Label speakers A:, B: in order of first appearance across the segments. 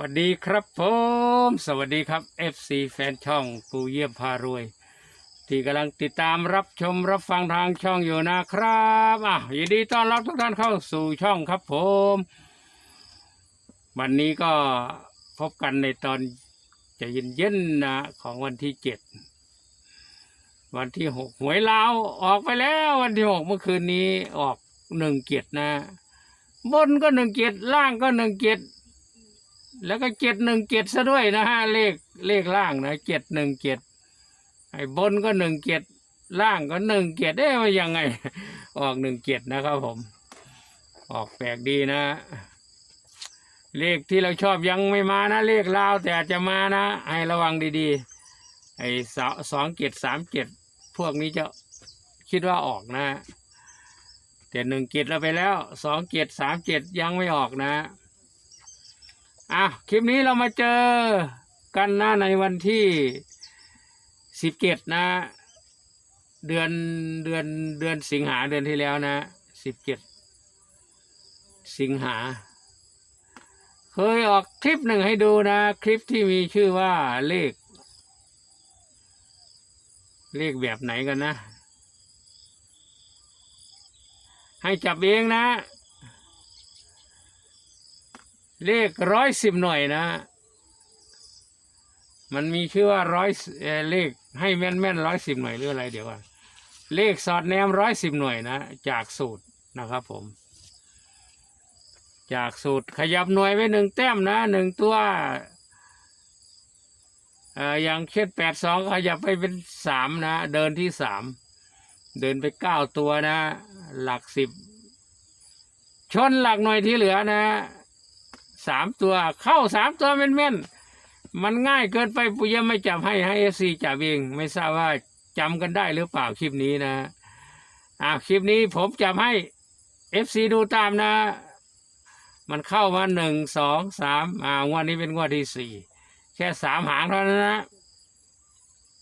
A: วัสดีครับผมสวัสดีครับ FC แฟนช่องปูเยี่ยมพารวย ที่กำลังติดตามรับชมรับฟังทางช่องอยู่นะครับอะยินดีต้อนรับทุกท่านเข้าสู่ช่องครับผม วันนี้ก็พบกันในตอนจะเย็นๆนะของวันที่เจ็ดวันที่หกหวยลาวออกไปแล้ววันที่หกเมื่อคืนนี้ออกหนึ่งเกียรตินะ บนก็หนึ่งเกียรติล่างก็หนึ่งเกียรติ แล้วก็เจ็ดหนึ่งเจ็ดซะด้วยนะฮะเลขเลขล่างนะเจ็ดหนึ่งเจ็ดไอ้บนก็หนึ่งเจ็ดล่างก็หนึ่งเจ็ดเอ๊ะมันยังไง ออกหนึ่งเจ็ดนะครับผม ออกแปลกดีนะ เลขที่เราชอบยังไม่มานะ เลขลาวแต่อาจจะมานะให้ระวังดีๆ ไอ้สองเจ็ดสามเจ็ดพวกนี้จะคิดว่าออกนะแต่หนึ่งเจ็ดเราไปแล้วสองเจ็ดสามเจ็ดยังไม่ออกนะ อะคลิปนี้เรามาเจอกันนะในวันที่สิบเจ็ดนะ เดือนเดือนเดือนสิงหาเดือนที่แล้วนะสิบเจ็ดสิงหา เคยออกคลิปหนึ่งให้ดูนะ คลิปที่มีชื่อว่าเลข เลขแบบไหนกันนะ ให้จับเองนะ เลขร้อยสิบหน่วยนะ มันมีชื่อว่าร้อยเลขให้แม่นแม่นร้อยสิบหน่วยหรืออะไรเดี๋ยวก่อนเลขสอดแนมร้อยสิบหน่วยนะ จากสูตรนะครับผม จากสูตรขยับหน่วยไว้หนึ่งแต้มนะหนึ่งตัวอ่ออย่างเช่นแปดสองขยับไปเป็นสามนะ เดินที่สามเดินไปเก้าตัวนะ หลักสิบชนหลักหน่วยที่เหลือนะ สามตัว เข้าสามตัวแม่นๆมันง่ายเกินไปปุยยไม่จับให้ให้เอซีจับเอง ไม่ทราบว่าจำกันได้หรือเปล่าคลิปนี้นะอ่าคลิปนี้ผมจับให้เอฟซีดูตามนะ มันเข้ามาหนึ่งสองสามอ่างวดนี้เป็นงวดที่สี่แค่สามหางเท่านั้นนะ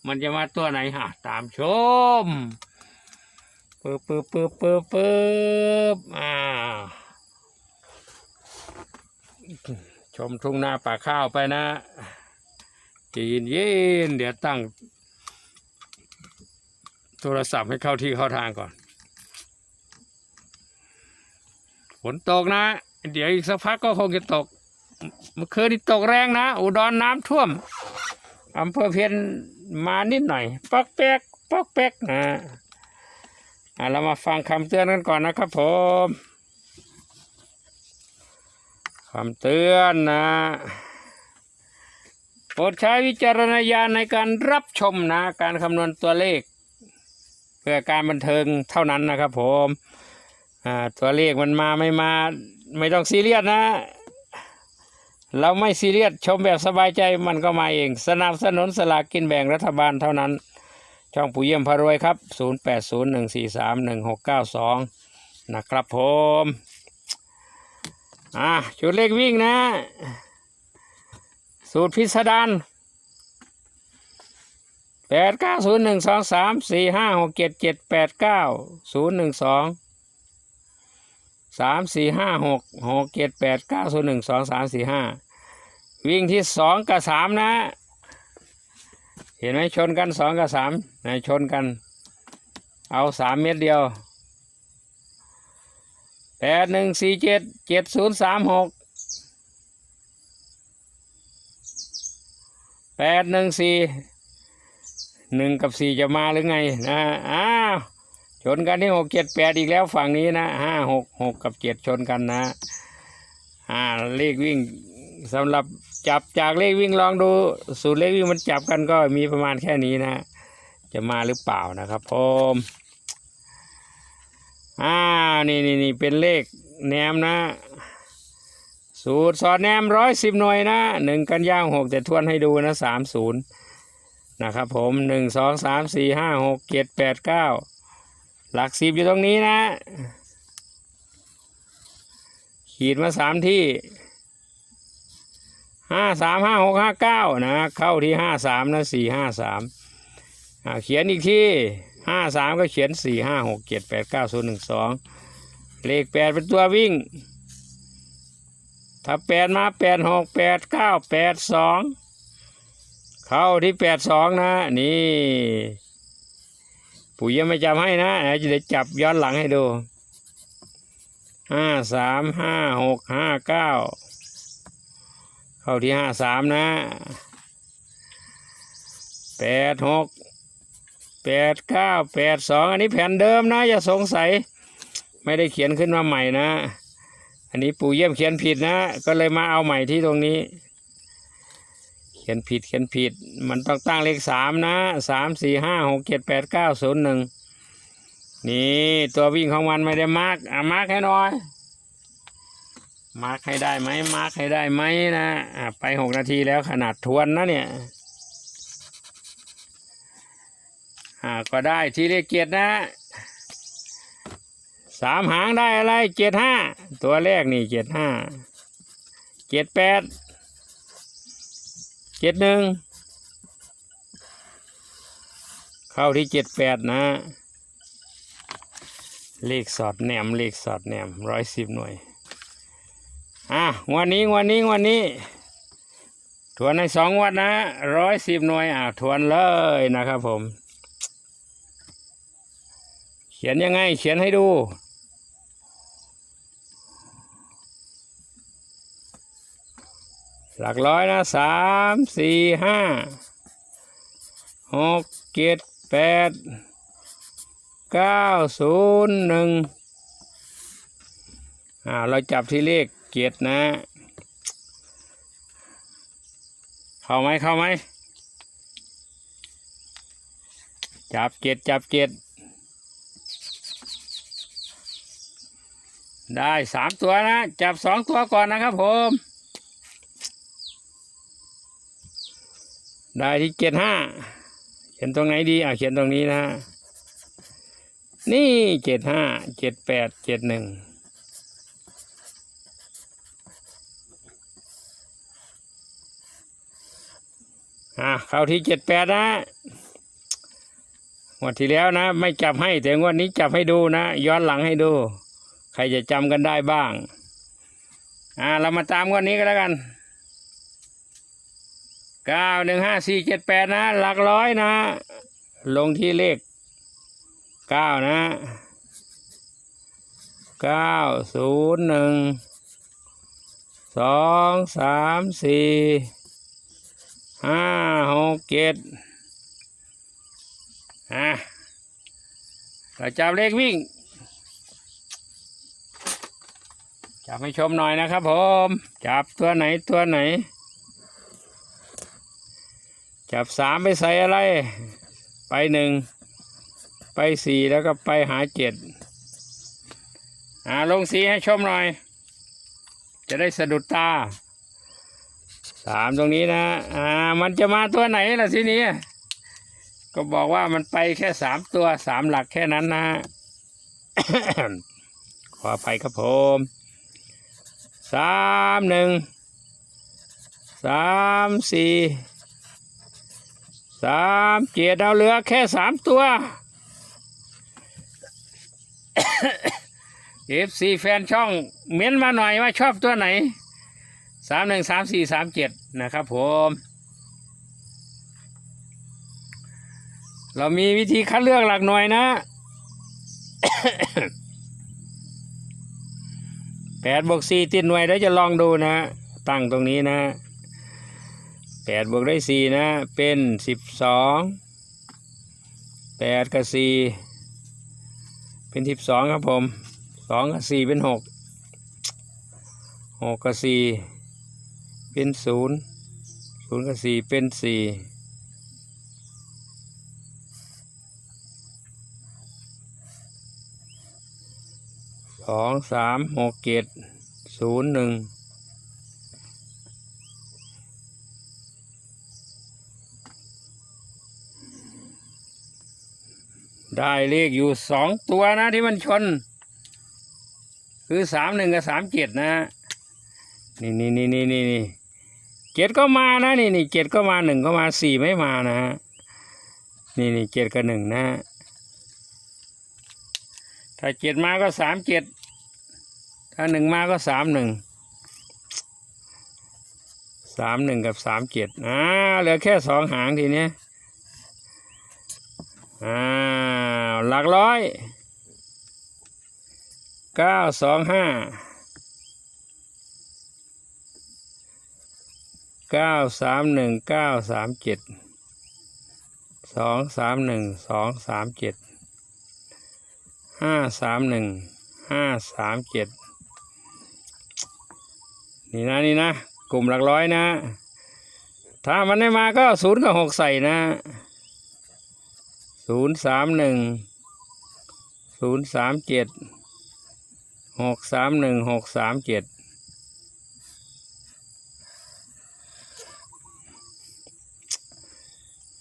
A: มันจะมาตัวไหนฮะตามชมปึ๊บปึ๊บปึ๊บปึ๊บปึ๊บอ่า ชมทุ่งนาป่าข้าวไปนะจีนเย็นๆเดี๋ยวตั้ง โทรศัพท์ให้เข้าที่เข้าทางก่อน ฝนตกนะ เดี๋ยวอีกสักพักก็คงจะตก เมื่อคืนนี้ตกแรงนะ อุดรนน้ำท่วมอำเภอเพียนมานิดหน่อยปักแป๊กปักแป๊กนะอะเรามาฟังคำเตือนกันก่อนนะครับผม คำเตือนนะโปรดใช้วิจารณญาณในการรับชมนะ การคำนวณตัวเลข เพื่อการบันเทิงเท่านั้นนะครับผมตัวเลขมันมาไม่มาไม่ต้องซีเรียสนะ เราไม่ซีเรียสชมแบบสบายใจมันก็มาเอง สนับสนุนสลากกินแบ่งรัฐบาลเท่านั้น ช่องผู้เยี่ยมพารวยครับ 0801431692 นะครับผม อะชุดเลขวิ่งนะ สูตรพิสดารแปดเก้าศูนย์หนึ่งสองสามสี่ห้าหกเจ็ดเจ็ดแปดเก้าศูนย์หนึ่งสองสามสี่ห้าหกหกเจ็ดแปดเก้าศูนย์หนึ่งสองสามสี่ห้าวิ่งที่สองกับสามนะ เห็นไหมชนกันสองกับสามนะชนกัน เอาสามเม็ดเดียว แปดหนึ่งสี่เจ็ดเจ็ดศูนย์สามหกแปดหนึ่งสี่หนึ่งกับสี่จะมาหรือไงนะอ้าวชนกันที่หกเจ็ดแปดอีกแล้วฝั่งนี้นะห้าหกหกกับเจ็ดชนกันนะอ่าเลขวิ่งสำหรับจับจากเลขวิ่งลองดู สูตรเลขวิ่งมันจับกันก็มีประมาณแค่นี้นะ จะมาหรือเปล่านะครับผม อ่านี่นี่นี่เป็นเลขแนมนะ สูตรสอดแนมร้อยสิบหน่วยนะหนึ่งกันย่างหกแต่ทวนให้ดูนะสามศูนย์นะครับผมหนึ่งสองสามสี่ห้าหกเจ็ดแปดเก้าหลักสิบอยู่ตรงนี้นะ ขีดมาสามที่ห้าสามห้าหกห้าเก้านะ เข้าที่ห้าสามนะสี่ห้าสามเขียนอีกที่ ห้าสามก็เขียนสี่ห้าหกเจ็ดแปดเก้าศูนย์หนึ่งสองเลขแปดเป็นตัววิ่ง ถ้าแปดมาแปดหกแปดเก้าแปดสองเข้าที่แปดสองนะ นี่ปู่ยังไม่จำให้นะเดี๋ยวจะได้จับย้อนหลังให้ดูห้าสามห้าหกห้าเก้าเข้าที่ห้าสามนะแปดหก แปดเก้าแปดสองอันนี้แผ่นเดิมนะ อย่าสงสัย ไม่ได้เขียนขึ้นมาใหม่นะ อันนี้ปู่เยี่ยมเขียนผิดนะ ก็เลยมาเอาใหม่ที่ตรงนี้ เขียนผิดเขียนผิด มันต้องตั้งเลขสามนะสามสี่ห้าหกเจ็ดแปดเก้าศูนย์หนึ่งนี่ตัววิ่งของมันไม่ได้มาร์กอะมาร์กให้หน่อย มาร์กให้ได้ไหมมาร์กให้ได้ไหมนะอะไปหกนาทีแล้วขนาดทวนนะเนี่ย อ่าก็ได้ที่เลขเจ็ดนะสามหางได้อะไรเจ็ดห้าตัวแรกนี่เจ็ดห้าเจ็ดแปดเจ็ดหนึ่งเข้าที่เจ็ดแปดนะ เลขสอดแหนมเลขสอดแหนมร้อยสิบหน่วยอะวันนี้วันนี้วันนี้ ทวนในสองวันนะร้อยสิบหน่วยอะทวนเลยนะครับผม ขียนยังไง เขียนให้ดู หลักร้อยนะสามสี่ห้าหกเจ็ดแปดเก้าศูนย์หนึ่งอ่าเราจับที่เลขเจ็ดนะ เข้าไหมเข้าไหม จับเจ็ดจับเจ็ด ได้สามตัวนะ จับสองตัวก่อนนะครับผม ได้ที่เจ็ดห้าเขียนตรงไหนดี อะเขียนตรงนี้นะ นี่เจ็ดห้าเจ็ดแปดเจ็ดหนึ่งอะเข้าที่เจ็ดแปดนะงวดที่แล้วนะ ไม่จับให้แต่งวดนี้จับให้ดูนะ ย้อนหลังให้ดู ใครจะจำกันได้บ้าง อ่า เรามาตามงวันนี้กันแล้วกันเก้าหนึ่งห้าสี่เจ็ดแปดนะ หลักร้อยนะ ลงที่เลขเก้านะเก้าศูนย์หนึ่งสองสามสี่ห้าหกเจ็ดอะเราจับเลขวิ่ง จับให้ชมหน่อยนะครับผมจับตัวไหนตัวไหน จับสามไปใส่อะไร ไปหนึ่งไปสี่แล้วก็ไปหาเจ็ดอ่าลงสีให้ชมหน่อย จะได้สะดุดตาสามตรงนี้นะอ่ามันจะมาตัวไหนล่ะทีนี้ก็บอกว่ามันไปแค่สามตัวสามหลักแค่นั้นนะขอไปครับผม สามหนึ่งสามสี่สามเจ็ดเอาเหลือแค่สามตัวเอฟซีแฟนช่องเม้นมาหน่อยว่าชอบตัวไหนสามหนึ่งสามสี่สามเจ็ดนะครับผม เรามีวิธีคัดเลือกหลักหน่วยนะ แปดบวกสี่ติดหน่วยเดี๋ยวจะลองดูนะ ตั้งตรงนี้นะแปดบวกได้สี่นะ เป็นสิบสองแปดกับสี่เป็นสิบสองครับผมสองกับสี่เป็นหกหกกับสี่เป็นศูนย์ศูนย์กับสี่เป็นสี่ สองสามหกเจ็ดศูนย์หนึ่งได้เลขอยู่สองตัวนะที่มันชน คือสามหนึ่งกับสามเจ็ดนะนี่นี่นี่นี่นี่นี่เจ็ดก็มานะนี่นี่เจ็ดก็มาหนึ่งก็มาสี่ไม่มานะฮะนี่นี่เจ็ดกับหนึ่งนะฮะ ถ้าเจ็ดมาก็สามเจ็ดถ้าหนึ่งมาก็สามหนึ่งสามหนึ่งกับสามเจ็ดอ่าเหลือแค่สองหางทีนี้อ่าหลักร้อยเก้าสองห้าเก้าสามหนึ่งเก้าสามเจ็ดสองสามหนึ่งสองสามเจ็ด ห้าสามหนึ่งห้าสามเจ็ดนี่นะนี่นะ กลุ่มหลักร้อยนะ ถ้ามันไม่มาก็ศูนย์กับหกใส่นะศูนย์สามหนึ่งศูนย์สามเจ็ดหกสามหนึ่งหกสามเจ็ด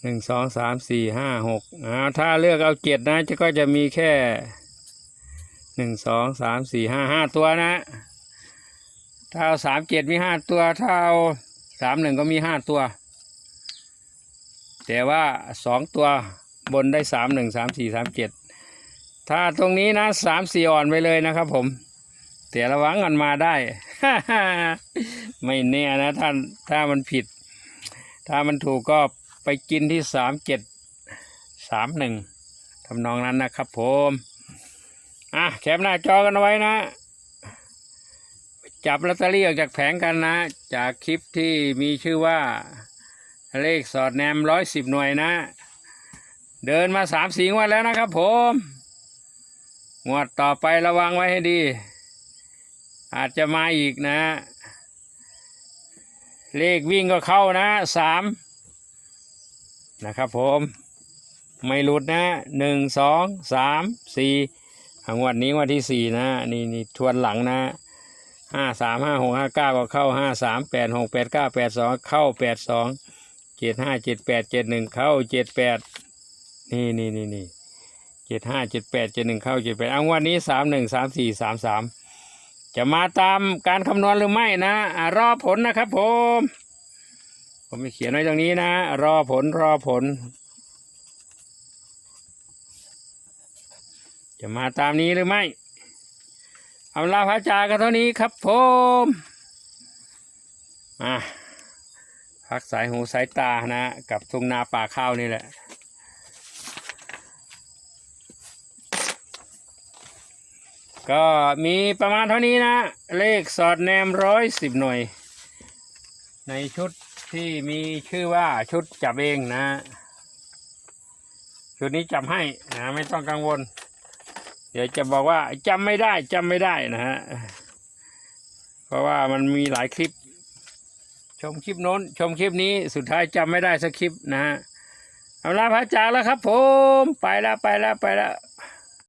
A: หนึ่งสองสามสี่ห้าหกอ่าถ้าเลือกเอาเจ็ดนะจะก็จะมีแค่ หนึ่งสองสามสี่ห้าห้าตัวนะ ถ้าเอาสามเจ็ดมีห้าตัว ถ้าเอาสามหนึ่งก็มีห้าตัว แต่ว่าสองตัวบนได้สามหนึ่งสามสี่สามเจ็ดถ้าตรงนี้นะสามสี่อ่อนไปเลยนะครับผมแต่ระวังกันมาได้ ไม่แน่นะท่านถ้ามันผิด ถ้ามันถูกก็ไปกินที่สามเจ็ดสามหนึ่งทำนองนั้นนะครับผม อะแคปหน้าจอกันเอาไว้นะ จับลอตเตอรี่ออกจากแผงกันนะ จากคลิปที่มีชื่อว่า เลขสอดแนมร้อยสิบหน่วยนะ เดินมาสามสีงวดแล้วนะครับผม งวดต่อไประวังไว้ให้ดี อาจจะมาอีกนะ เลขวิ่งก็เข้านะสามนะครับผม ไม่หลุดนะหนึ่งสองสามสี่ งวดนี้งวดที่สี่นะนี่นี่ทวนหลังนะห้าสามห้าหกห้าเก้าก็เข้าห้าสามแปดหกแปดเก้าแปดสองเข้าแปดสองเจ็ดห้าเจ็ดแปดเจ็ดหนึ่งเข้าเจ็ดแปดนี่นี่นี่นี่เจ็ดห้าเจ็ดแปดเจ็ดหนึ่งเข้าเจ็ดแปดเอาวันนี้สามหนึ่งสามสี่สามสามจะมาตามการคำนวณหรือไม่นะรอผลนะครับผม ผมไม่เขียนไว้ตรงนี้นะ รอผลรอผล จะมาตามนี้หรือไม่ เอาลาพระจากันเท่านี้ครับผมมาพักสายหูสายตานะ กับทุ่งนาป่าข้าวนี่แหละก็มีประมาณเท่านี้นะ เลขสอดแนมร้อยสิบหน่วย ในชุดที่มีชื่อว่าชุดจับเองนะ ชุดนี้จับให้นะไม่ต้องกังวล เดี๋ยวจะบอกว่าจำไม่ได้จำไม่ได้นะฮะเพราะว่ามันมีหลายคลิป ชมคลิปโน้น ชมคลิปนี้สุดท้ายจำไม่ได้สักคลิปนะฮะเอาละพระจากแล้วครับ ผมไปแล้วไปแล้วไปแล้ว